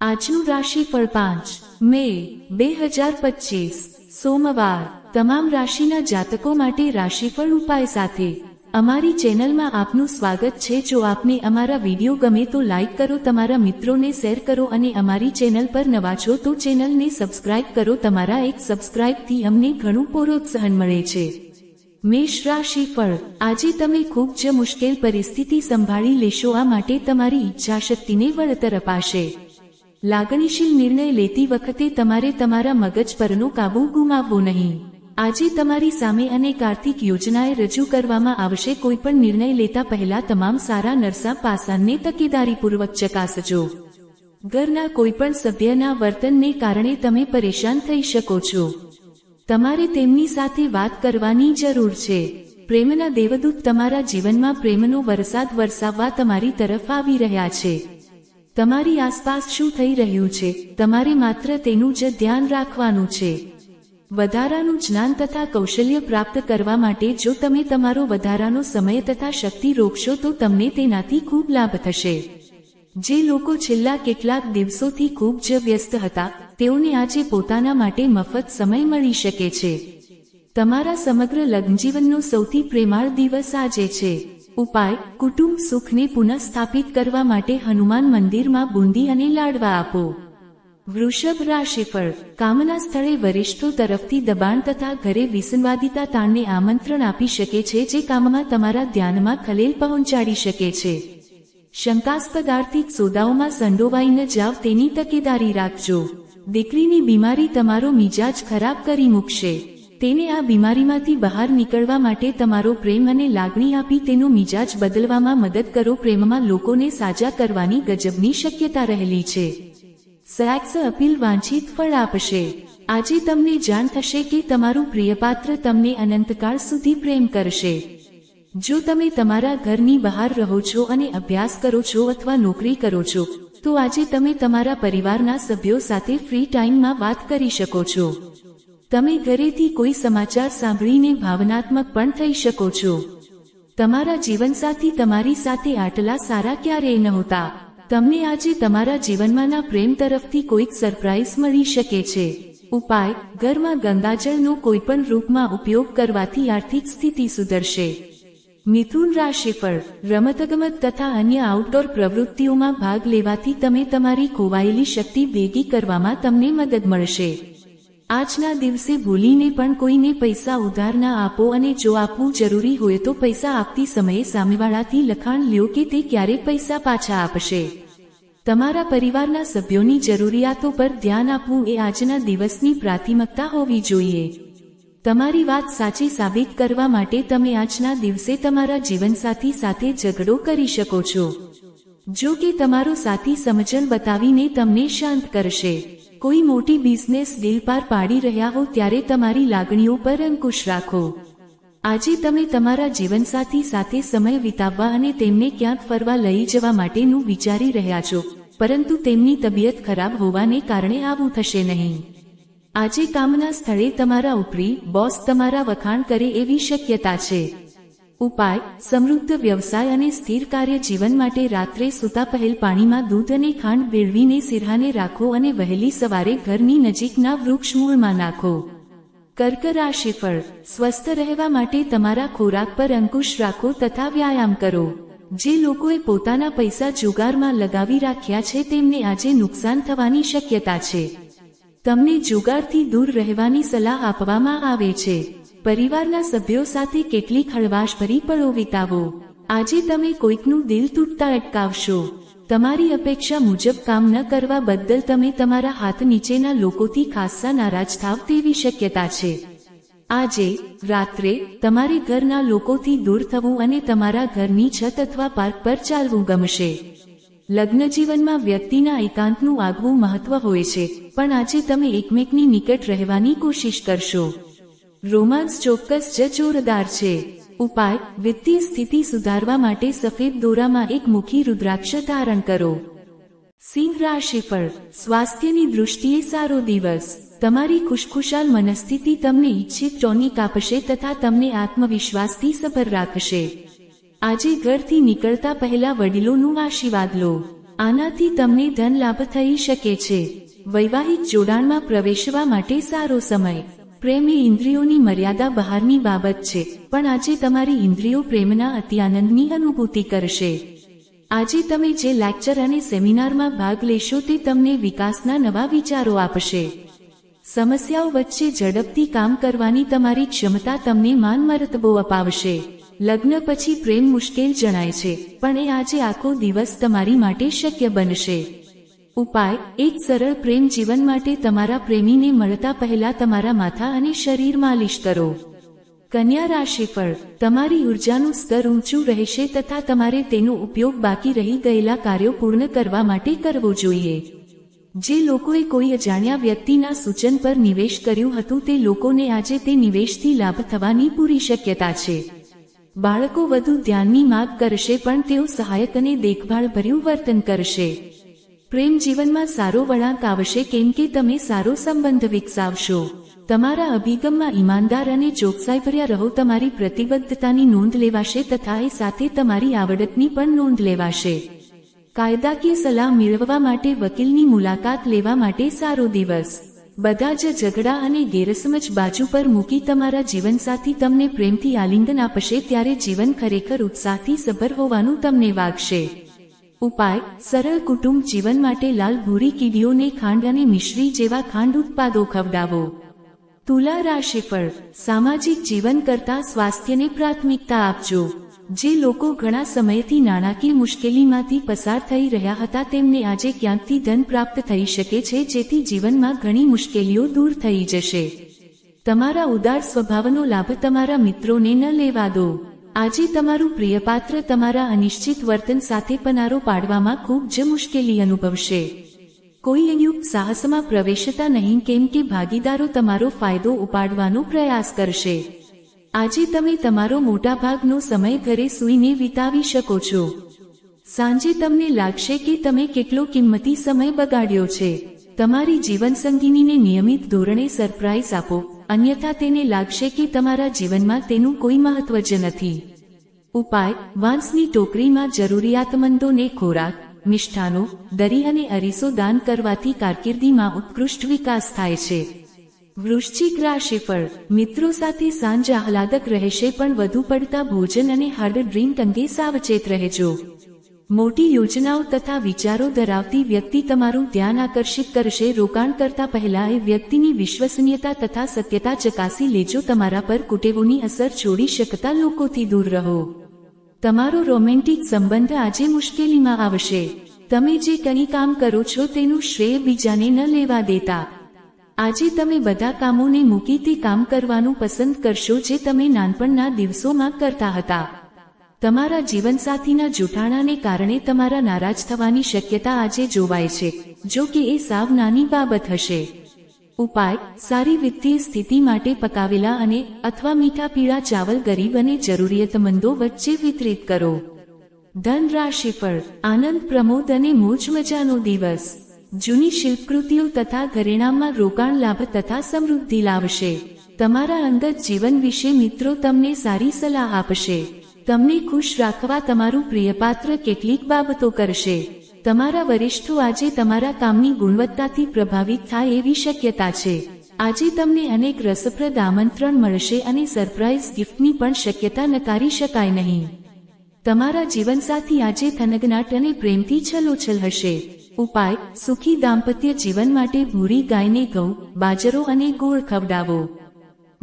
આજનું રાશિફળ પાંચ. મે બે હજાર પચીસ. સોમવાર. તમામ રાશિના જાતકો માટે રાશિફળ ઉપાય સાથે. અમારી ચેનલમાં આપનું સ્વાગત છે. જો આપને અમારા વીડિયો ગમે તો લાઈક કરો, તમારા મિત્રોને શેર કરો અને અમારી ચેનલ પર નવા છો તો ચેનલને સબસ્ક્રાઇબ કરો. તમારા એક સબસ્ક્રાઇબથી અમને ઘણું પ્રોત્સાહન મળે છે. મેષ રાશિફળ. આજે તમે ખૂબ જ મુશ્કેલ પરિસ્થિતિ સંભાળી લેશો. આ માટે તમારી ઈચ્છાશક્તિને વળતર અપાશે. લાગણીશીલ નિર્ણય લેતી વખતે તમારે તમારા મગજ પરનો કાબુ ગુમાવવો નહીં. આજે તમારી સામે અને કાર્તિક યોજનાએ રજૂ કરવામાં આવશે કોઈપણ નિર્ણય લેતા પહેલા તમામ સારા નરસા પાસાને તકેદારીપૂર્વક ચકાસજો. ઘરના કોઈપણ સભ્યના વર્તનને કારણે તમે પરેશાન થઈ શકો છો. તમારે તેમની સાથે વાત કરવાની જરૂર છે. પ્રેમના દેવદૂત તમારા જીવનમાં પ્રેમનો વરસાદ વરસાવવા તમારી તરફ આવી રહ્યા છે. તમારી આસપાસ શું થઈ રહ્યું છે? તમારે માત્ર તેનું જ ધ્યાન રાખવાનું છે. વધારાનું જ્ઞાન તથા કૌશલ્ય પ્રાપ્ત કરવા માટે જો તમે તમારો વધારાનો સમય તથા શક્તિ રોકશો તો તમને તેનાથી ખૂબ લાભ થશે. જે લોકો છેલ્લા કેટલાક દિવસોથી ખૂબ જ વ્યસ્ત હતા, તેઓને આજે પોતાના માટે મફત સમય મળી શકે છે. તમારા સમગ્ર લગ્નજીવનનો સૌથી પ્રેમાળ દિવસ આજે છે. ઉપાય, કુટુંબ સુખને પુનઃસ્થાપિત કરવા માટે હનુમાન મંદિરમાં બુંદી અને લાડવા આપો. વૃષભ રાશિફળ કામના સ્થળે વરિષ્ઠો તરફથી દબાણ તથા ઘરે વિસંવાદિતા તાણને આમંત્રણ આપી શકે છે જે કામમાં તમારા ધ્યાનમાં ખલેલ પહોંચાડી શકે છે. શંકાસ્પદ આર્થિક સોદાઓમાં સંડોવાઈ ન જાવ તેની તકેદારી રાખજો. દીકરીની બીમારી તમારો મિજાજ ખરાબ કરી મૂકશે. તેને આ બીમારીમાંથી બહાર નીકળવા માટે તમારો પ્રેમ અને લાગણી આપી તેનો મિજાજ બદલવામાં મદદ કરો. પ્રેમમાં લોકોને સાજા કરવાની ગજબની શક્યતા રહેલી છે. સેક્સ અપીલ વાંછિત ફળ આપશે. આજે તમને જાણ થશે કે તમારું પ્રિયપાત્ર તમને અનંતકાળ સુધી પ્રેમ કરશે. જો તમે તમારા ઘરની બહાર રહો છો અને અભ્યાસ કરો છો અથવા નોકરી કરો છો, તો આજે તમે તમારા પરિવારના સભ્યો સાથે ફ્રી ટાઈમમાં વાત કરી શકો છો. તમે ઘરેથી કોઈ સમાચાર સાંભળીને ભાવનાત્મક પણ થઈ શકો છો. તમારા જીવનસાથી તમારી સાથે આટલા સારા ક્યારેય નહોતા. તમને આજે તમારા જીવનમાંના પ્રેમ તરફથી કોઈક સરપ્રાઇઝ મળી શકે છે. ઉપાય, ઘરમાં ગંગાજળનો કોઈપણ રૂપમાં ઉપયોગ કરવાથી આર્થિક સ્થિતિ સુધરશે. મિથુન રાશિફળ રમતગમત તથા અન્ય આઉટડોર પ્રવૃત્તિઓમાં ભાગ લેવાથી તમે તમારી ખોવાયેલી શક્તિ ભેગી કરવામાં તમને મદદ મળશે. આજના દિવસે ભૂલીને પણ કોઈને પૈસા ઉધાર ના આપો અને જો આપવું જરૂરી હોય તો પૈસા આપતી સમયે સામેવાળાથી લખાણ લ્યો કે તે ક્યારે પૈસા પાછા આપશે. તમારા પરિવારના સભ્યોની જરૂરિયાતો પર ધ્યાન આપવું એ આજના દિવસની પ્રાથમિકતા હોવી જોઈએ. તમારી વાત સાચી સાબિત કરવા માટે તમે આજના દિવસે તમારા જીવનસાથી સાથે ઝઘડો કરી શકો છો. જો કે તમારો સાથી સમજણ બતાવીને તમને શાંત કરશે. કોઈ મોટી બિઝનેસ ડીલ પાર પાડી રહ્યા હો ત્યારે તમારી લાગણીઓ પર અંકુશ રાખો. આજે તમે તમારા જીવનસાથી સાથે સમય વિતાવવા અને તેમને ક્યાંક ફરવા લઈ જવા માટેનું વિચારી રહ્યા છો, પરંતુ તેમની તબિયત ખરાબ હોવાને કારણે આવું થશે નહીં. આજે કામના સ્થળે તમારા ઉપરી બોસ તમારા વખાણ કરે એવી શક્યતા છે. ઉપાય, સમૃદ્ધ વ્યવસાય અને સ્થિર કાર્ય જીવન માટે રાત્રે સૂતા પહેલ પાણીમાં દૂધ અને ખાંડ ભેળવીને સિરહાને રાખો અને વહેલી સવારે ઘરની નજીકના વૃક્ષ મૂળમાં નાખો. કર્ક રાશિફળ સ્વસ્થ રહેવા માટે તમારા ખોરાક પર અંકુશ રાખો તથા વ્યાયામ કરો. જે લોકોએ પોતાના પૈસા જુગારમાં લગાવી રાખ્યા છે તેમને આજે નુકસાન થવાની શક્યતા છે. તમને જુગારથી દૂર રહેવાની સલાહ આપવામાં આવે છે. પરિવારના સભ્યો સાથે કેટલીક હળવાશભરી પળો વિતાવો. આજે તમે કોઈકનું દિલ તૂટતા અટકાવશો. તમારી અપેક્ષા મુજબ કામ ન કરવા બદલ તમે તમારા હાથ નીચેના લોકોથી ખાસ્સા નારાજ થાવ તેવી શક્યતા છે. આજે, રાત્રે, તમારે ઘરના લોકોથી દૂર થવું અને તમારા ઘરની છત અથવા પાર્ક પર ચાલવું ગમશે. લગ્ન જીવનમાં વ્યક્તિના એકાંતનું આગવું મહત્વ હોય છે, પણ આજે તમે એકમેકની નિકટ રહેવાની કોશિશ કરશો. રોમાન્સ ચોક્કસ જ જોરદાર છે. ઉપાય, વિત્તીય સ્થિતિ સુધારવા માટે સફેદ દોરામાં એક મુખી રુદ્રાક્ષ ધારણ કરો. સિંહ રાશિફળ સ્વાસ્થ્યની દૃષ્ટિએ સારો દિવસ. તમારી ખુશખુશાલ મનસ્થિતિ તમને ઈચ્છિત ટોનિક આપશે તથા તમને આત્મવિશ્વાસથી સભર રાખશે. આજે ઘરથી નીકળતા પહેલા વડીલોનું આશીર્વાદ લો. આનાથી તમને ધન લાભ થઈ શકે છે. વૈવાહિક જોડાણમાં પ્રવેશવા માટે સારો સમય. પ્રેમ એ ઇન્દ્રિયોની મર્યાદા બહારની બાબત છે, પણ આજે તમારી ઇન્દ્રિયો પ્રેમના અત્યાનંદની અનુભૂતિ કરશે. આજે તમે જે લેક્ચર અને સેમિનારમાં ભાગ લેશો તે તમને વિકાસના નવા વિચારો આપશે. સમસ્યાઓ વચ્ચે ઝડપથી કામ કરવાની તમારી ક્ષમતા તમને માન મરતબો અપાવશે. લગ્ન પછી પ્રેમ મુશ્કેલ જણાય છે, પણ એ આજે આખો દિવસ તમારી માટે શક્ય બનશે. ઉપાય, એક સરળ પ્રેમ જીવન માટે તમારા પ્રેમીને મળતા પહેલા તમારા માથા અને શરીર માલિશ કરો. કન્યા રાશિફળ તમારી ઉર્જાનું સ્તર ઊંચું રહેશે તથા તમારે તેનો ઉપયોગ બાકી રહી ગયેલા કાર્યો પૂર્ણ કરવા માટે કરવો જોઈએ. જે લોકોએ કોઈ અજાણ્યા વ્યક્તિના સૂચન પર નિવેશ કર્યું હતું તે લોકોને આજે તે નિવેશથી લાભ થવાની પૂરી શક્યતા છે. બાળકો વધુ ધ્યાનની માગ કરશે પણ તેઓ સહાયક અને દેખભાળભર્યું વર્તન કરશે. પ્રેમ જીવનમાં સારો વળાંક આવશે કેમ કે તમે સારો સંબંધ વિકસાવશો. તમારા અભિગમમાં ઈમાનદાર અને ચોકસાઈભર્યા રહો, તમારી પ્રતિબદ્ધતાની નોંધ લેવાશે તથા એ સાથે તમારી આવડતની પણ નોંધ લેવાશે. કાયદાકીય સલાહ મેળવવા માટે, વકીલની મુલાકાત લેવા માટે સારો દિવસ. બધા જ ઝઘડા અને ગેરસમજ બાજુ પર મૂકી તમારા જીવનસાથી તમને પ્રેમથી આલિંગન આપશે, ત્યારે જીવન ખરેખર ઉત્સાહથી સભર હોવાનું તમને વાગશે. ઉપાય, સરળ કુટુંબ જીવન માટે લાલ ભૂરી કીડીઓને ખાંડ અને મિશ્રી જેવા ખાંડ ઉત્પાદો ખવડાવો. તુલા રાશિફળ સામાજિક જીવન કરતા સ્વાસ્થ્યને પ્રાથમિકતા આપજો. જે લોકો ઘણા સમયથી નાણાકીય મુશ્કેલીમાંથી પસાર થઈ રહ્યા હતા તેમને આજે ક્યાંકથી ધન પ્રાપ્ત થઈ શકે છે જેથી જીવનમાં ઘણી મુશ્કેલીઓ દૂર થઈ જશે. તમારા ઉદાર સ્વભાવનો લાભ તમારા મિત્રોને ન લેવા દો. આજે તમારું પ્રિયપાત્ર તમારા અનિશ્ચિત વર્તન સાથે પનારો પાડવામાં ખૂબ જ મુશ્કેલી અનુભવશે. કોઈ યુક્ત સાહસમાં પ્રવેશતા નહીં કેમ કે ભાગીદારો તમારો ફાયદો ઉપાડવાનો પ્રયાસ કરશે. આજે તમે તમારો મોટાભાગનો સમય ઘરે સૂઈને વિતાવી શકો છો. સાંજે તમને લાગશે કે તમે કેટલો કિંમતી સમય બગાડ્યો છે. તમારી જીવનસંગીનીને નિયમિત ધોરણે સરપ્રાઇઝ આપો. અન્યથા તેને લાગશે કે તમારા જીવનમાં તેનું કોઈ મહત્વ જ નથી. ઉપાય, વાંસની ટોકરીમાં જરૂરિયાતમંદોને ખોરાક, મિષ્ઠાનો દરી અને અરીસો દાન કરવાથી કારકિર્દીમાં ઉત્કૃષ્ટ વિકાસ થાય છે. વૃશ્ચિક રાશિફળ મિત્રો સાથે સાંજ આહલાદક રહેશે પણ વધુ પડતા ભોજન અને હાર્ડ ડ્રિંક અંગે સાવચેત રહેજો. મોટી યોજનાઓ તથા વિચારો ધરાવતી વ્યક્તિ તમારું ધ્યાન આકર્ષિત કરશે. રોકાણ કરતા પહેલા એ વ્યક્તિની વિશ્વસનીયતા તથા સત્યતા ચકાસી લેજો. તમારા પર કુટેવોની અસર છોડી શકતા લોકોથી દૂર રહો. તમારો રોમેન્ટિક સંબંધ આજે મુશ્કેલીમાં આવશે. તમે જે કંઈ કામ કરો છો તેનું શ્રેય બીજાને ન લેવા દેતા. આજે તમે બધા કામોને મૂકી તે કામ કરવાનું પસંદ કરશો જે તમે નાનપણના દિવસોમાં કરતા હતા. તમારા જીવનસાથીના જૂઠાણાને કારણે તમારા નારાજ થવાની શક્યતા આજે જોવાય છે, જો કે એ સાવ નાની બાબત હશે. ઉપાય, સારી વિત્તીય સ્થિતિ માટે પકાવેલા અને અથવા મીઠા પીળા ચાવલ ગરીબ અને જરૂરિયાતમંદો વચ્ચે વિતરિત કરો. ધન રાશિફળ આનંદ પ્રમોદ અને મોજ મજાનો દિવસ. જૂની શિલ્પકૃતિઓ તથા ઘરેણામાં રોકાણ લાભ તથા સમૃદ્ધિ લાવશે. તમારા અંગત જીવન વિશે મિત્રો તમને સારી સલાહ આપશે. તમને ખુશ રાખવા તમારું પ્રિયપાત્ર કેટલીક બાબતો કરશે. તમારા વરિષ્ઠો આજે તમારા કામની ગુણવત્તાથી પ્રભાવિત થાય એવી શક્યતા છે. આજે તમને અનેક રસપ્રદ આમંત્રણ મળશે અને સરપ્રાઇઝ ગિફ્ટની પણ શક્યતા નકારી શકાય નહીં. તમારા જીવનસાથી આજે થનગનાટ અને પ્રેમથી છલોછલ હશે. ઉપાય, સુખી દાંપત્ય જીવન માટે ભૂરી ગાયને ઘઉં, બાજરો અને ગોળ ખવડાવો.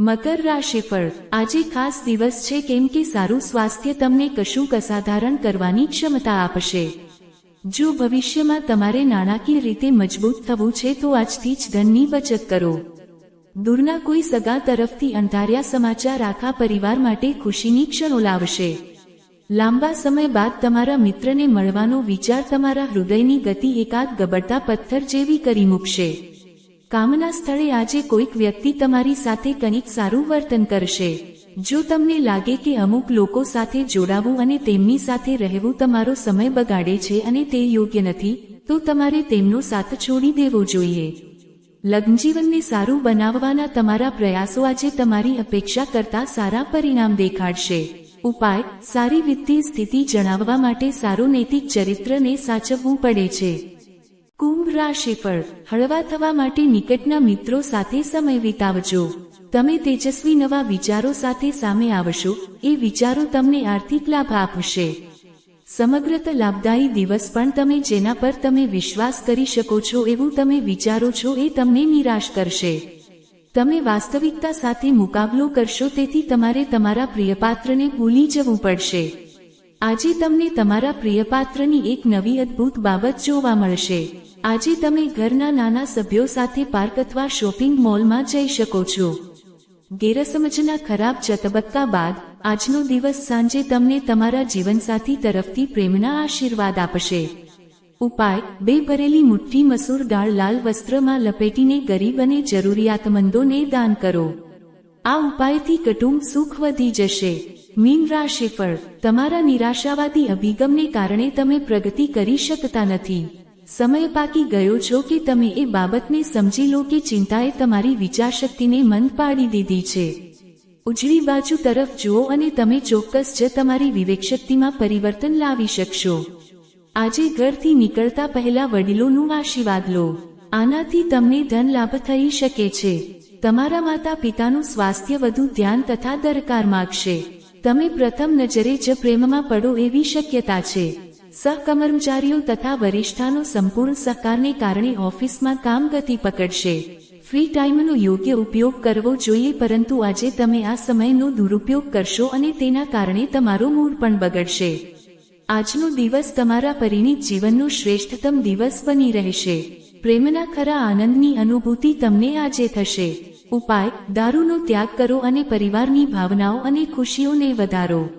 મકર રાશિફળ આજે ખાસ દિવસ છે કેમ કે સારું સ્વાસ્થ્ય તમને કશું અસાધારણ કરવાની ક્ષમતા આપશે. જો ભવિષ્યમાં તમારે નાણાકીય રીતે મજબૂત થવું છે તો આજથી જ ધનની બચત કરો. દૂરના કોઈ સગા તરફથી અંધાર્યા સમાચાર આખા પરિવાર માટે ખુશીની ક્ષણો લાવશે. લાંબા સમય બાદ તમારા મિત્રને મળવાનો વિચાર તમારા હૃદયની ગતિ એકાદ ગબડતા પથ્થર જેવી કરી મૂકશે. કામના સ્થળે આજે કોઈક વ્યક્તિ તમારી સાથે કંઈક સારું વર્તન કરશે. જો તમને લાગે કે અમુક લોકો સાથે જોડાવું અને તેમની સાથે રહેવું તમારો સમય બગાડે છે અને તે યોગ્ય નથી, તો તમારે તેમનો સાથ છોડી દેવો જોઈએ. લગ્નજીવનને સારું બનાવવાના તમારા પ્રયાસો આજે તમારી અપેક્ષા કરતા સારા પરિણામ દેખાડશે. ઉપાય, સારી વિત્તીય સ્થિતિ જણાવવા માટે સારું નૈતિક ચરિત્રને સાચવવું પડે છે. કુંભ રાશિફળ હળવા થવા માટે નિકટના મિત્રો સાથે સમય વિતાવજો. તમે તેજસ્વી નવા વિચારો સાથે સામે આવશો. એ વિચારો તમને આર્થિક લાભ આપશે. સમગ્રત લાભદાયી દિવસ પણ તમે જેના પર તમે વિશ્વાસ કરી શકો છો એવું તમે વિચારો છો એ તમને નિરાશ કરશે. તમે વાસ્તવિકતા સાથે મુકાબલો કરશો તેથી તમારે તમારા પ્રિયપાત્રને ભૂલી જવું પડશે. આજે તમને તમારા પ્રિયપાત્રની એક નવી અદ્ભુત બાબત જોવા મળશે. આજે તમે ઘરના નાના સભ્યો સાથે પાર્ક અથવા શોપિંગ મોલમાં જઈ શકો છો. ગેરસમજના ખરાબ ચતબક્કા બાદ, આજનો દિવસ સાંજે તમને તમારા જીવનસાથી તરફથી પ્રેમના આશીર્વાદ આપશે. ઉપાય, બે ભરેલી મુઠ્ઠી મસૂર દાળ લાલ વસ્ત્રમાં લપેટીને ગરીબ અને જરૂરિયાતમંદોને દાન કરો. આ ઉપાયથી કટુંબ સુખ વધી જશે. મીન રાશિફળ, તમારા નિરાશાવાદી અભિગમને કારણે તમે પ્રગતિ કરી શકતા નથી. સમય પાકી ગયો છો કે તમે એ બાબતને સમજી લો કે ચિંતાએ તમારી વિચારશક્તિને મંદ પાડી દીધી છે. ઉજળી બાજુ તરફ જુઓ અને તમે ચોક્કસ જ તમારી વિવેકશક્તિમાં પરિવર્તન લાવી શકશો. આજે ઘરથી નીકળતા પહેલા વડીલોનું આશીર્વાદ લો. આનાથી તમને ધન લાભ થઈ શકે છે. તમારા માતા પિતાનું સ્વાસ્થ્ય વધુ ધ્યાન તથા દરકાર માગશે. તમે પ્રથમ નજરે જ પ્રેમમાં પડો એવી શક્યતા છે. સહકર્મચારીઓ તથા વરિષ્ઠાનો સંપૂર્ણ સહકારને કારણે ઓફિસમાં કામ ગતિ પકડશે. ફ્રી ટાઈમનો યોગ્ય ઉપયોગ કરવો જોઈએ, પરંતુ આજે તમે આ સમયનો દુરુપયોગ કરશો અને તેના કારણે તમારો મૂડ પણ બગડશે. આજનો દિવસ તમારા પરિણીત જીવનનો શ્રેષ્ઠતમ દિવસ બની રહેશે. પ્રેમના ખરા આનંદની અનુભૂતિ તમને આજે થશે. ઉપાય, દારૂનો ત્યાગ કરો અને પરિવારની ભાવનાઓ અને ખુશીઓને વધારો.